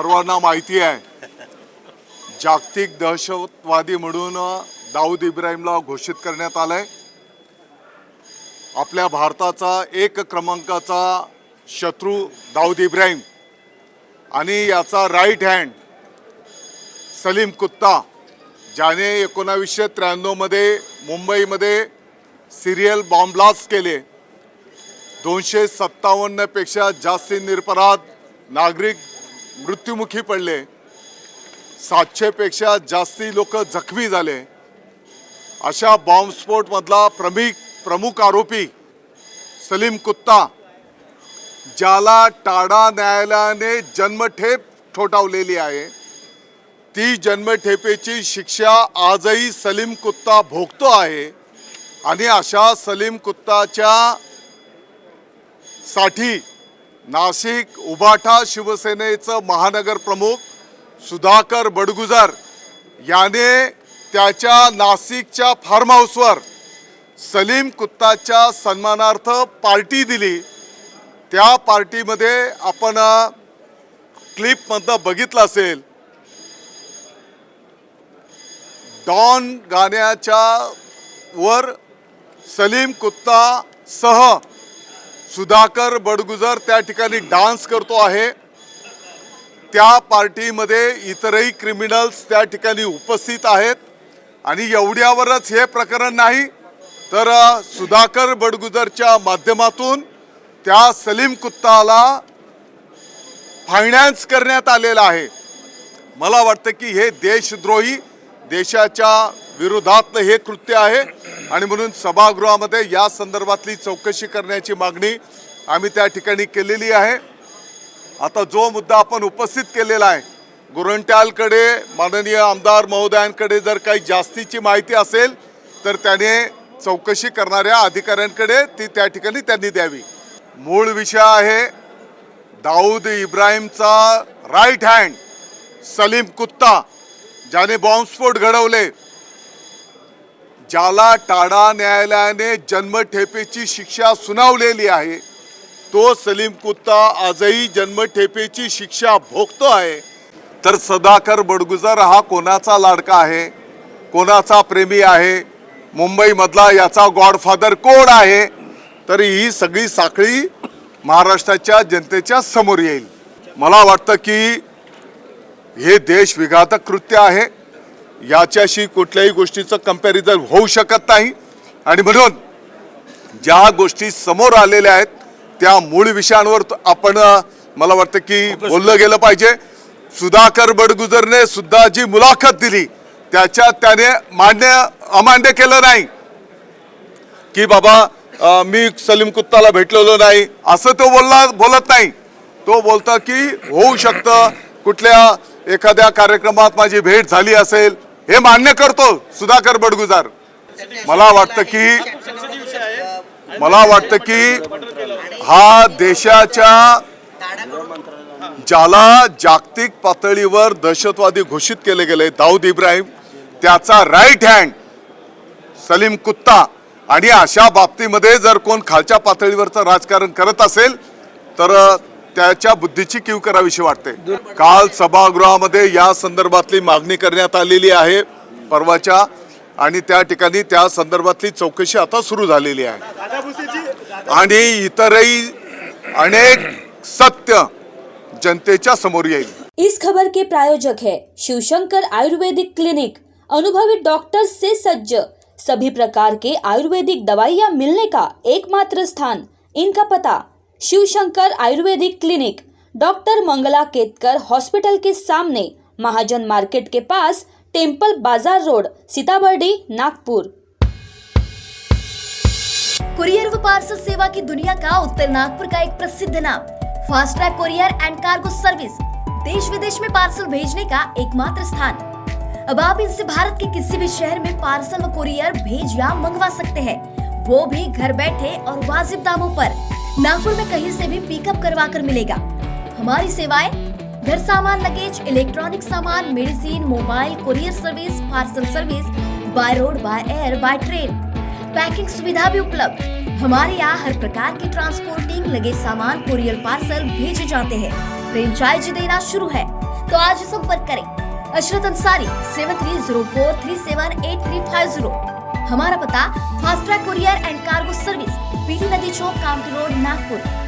सर्वांना माहिती आहे. जागतिक दहशतवादी म्हणून दाऊद इब्राहिमला घोषित करण्यात आलंय. आपल्या भारताचा एक क्रमांकाचा शत्रू दाऊद इब्राहिम आणि याचा राईट हँड सलीम कुत्ता ज्याने एकोणावीसशे त्र्याण्णवमध्ये मुंबईमध्ये सिरियल बॉम्ब ब्लास्ट केले. दोनशे सत्तावन्नपेक्षा जास्ती निरपराध नागरिक मृत्युमुखी पडले. सातशेपेक्षा जास्ती लोक जखमी झाले. अशा बॉम्बस्फोटमधला प्रमुख प्रमुख आरोपी सलीम कुत्ता ज्याला टाडा न्यायालयाने जन्मठेप ठोठावलेली आहे. ती जन्मठेपेची शिक्षा आजही सलीम कुत्ता भोगतो आहे आणि अशा सलीम कुत्ताच्या साठी नाशिक उभाठा शिवसेनेचं महानगर प्रमुख सुधाकर बडगुजर याने त्याच्या नाशिकच्या फार्म हाऊसवर सलीम कुत्ताच्या सन्मानार्थ पार्टी दिली. त्या पार्टीमध्ये आपण क्लिपमधनं बघितलं असेल. डॉन गाण्याच्या वर सलीम कुत्ता सह सुधाकर बडगुजर त्या ठिकाणी डान्स करतो आहे. त्या पार्टीमध्ये इतरही क्रिमिनल्स त्या ठिकाणी उपस्थित आहेत. आणि एवढ्यावरच हे प्रकरण नाही तर सुधाकर बडगुजरच्या माध्यमातून त्या सलीम कुत्ताला फायनान्स करण्यात आलेला आहे. मला वाटतं की हे देशद्रोही देशाच्या विरोधातलं हे कृत्य आहे. आणि म्हणून सभागृहामध्ये या संदर्भातली चौकशी करण्याची मागणी आम्ही त्या ठिकाणी केलेली आहे. आता जो मुद्दा आपण उपस्थित केलेला आहे गुरंट्यालकडे माननीय आमदार महोदयांकडे जर काही जास्तीची माहिती असेल तर त्याने चौकशी करणाऱ्या अधिकाऱ्यांकडे ती त्या ठिकाणी त्यांनी द्यावी. मूळ विषय आहे दाऊद इब्राहिमचा राईट हँड सलीम कुत्ता ज्याने बॉम्बस्फोट घडवले ज्याला टाडा न्यायालयाने जन्मठेपेची शिक्षा सुनावलेली आहे तो सलीम कुत्ता आजही जन्मठेपेची शिक्षा भोगतो आहे. तर सदाकर बडगुजर हा कोणाचा लाडका आहे? कोणाचा प्रेमी आहे? मुंबईमधला याचा गॉडफादर कोण आहे? तर ही सगळी साखळी महाराष्ट्राच्या जनतेच्या समोर येईल. मला वाटतं की हे देश विघातक कृत्य आहे. याच्याशी कुठल्याही गोष्टीचं कंपॅरिझन होऊ शकत नाही. आणि म्हणून ज्या गोष्टी समोर आलेल्या आहेत त्या मूळ विषयांवर आपण मला वाटतं की बोललं गेलं पाहिजे. सुधाकर बडगुजरने सुद्धा जी मुलाखत दिली त्याच्यात त्याने मान्य अमान्य केलं नाही. की बाबा मी सलीम कुत्ताला भेटलेलो नाही असं तो बोलला बोलत नाही. तो बोलतो की होऊ शकतं कुठल्या एखाद्या कार्यक्रमात माझी भेट झाली असेल हे मान्य करतो सुधाकर बडगुजार. मला वाटतं की मला वाटतं की हा देशाच्या ज्याला जागतिक पातळीवर दहशतवादी घोषित केले गेले दाऊद इब्राहिम त्याचा राईट हँड सलीम कुत्ता आणि अशा बाबतीमध्ये जर कोण खालच्या पातळीवरचं राजकारण करत असेल तर त्याच्या बुद्धीची कीव करावीशी वाटते. काल सभागृहामध्ये या संदर्भातली मागणी करण्यात आलेली आहे परवाच्या आणि त्या ठिकाणी त्या संदर्भातली चौकशी आता सुरू झालेली आहे. आणि इतरही अनेक सत्य जनतेच्या समोर येईल. इस खबर के प्रायोजक है शिवशंकर आयुर्वेदिक क्लिनिक। अनुभवी डॉक्टर से सज्ज। सभी प्रकार के आयुर्वेदिक दवाइयाँ मिलने का एकमात्र स्थान। इनका पता Shivshankar Ayurvedic clinic, doctor Mangala Ketkar hospital के सामने, महाजन मार्केट के pass, temple Bazaar road, Sitabardi, Nagpur. Courier व पार्सल सेवा की दुनिया का उत्तर नागपुर का एक प्रसिद्ध नाम fast track courier and cargo service देश विदेश में पार्सल भेजने का एकमात्र स्थान। अब आप इनसे भारत के किसी भी शहर में पार्सल व कुरियर भेज या मंगवा सकते हैं। वो भी घर बैठे और वाजिब दामों पर। नागपुर में कहीं से भी पिकअप करवा कर मिलेगा। हमारी सेवाएँ, घर सामान लगेज इलेक्ट्रॉनिक सामान medicine mobile courier service parcel service by road by air by train packing सुविधा भी उपलब्ध। हमारे यहाँ हर प्रकार की ट्रांसपोर्टिंग लगे सामान कुरियर पार्सल भेजे जाते हैं। फ्रेंचाइजी देना शुरू है। तो आज संपर्क करें। Ashrat Ansari seven three zero four three seven eight three five zero हमारा पता fast track courier and cargo service બીડી નદી ચોક કામતી રોડ નાગપુર.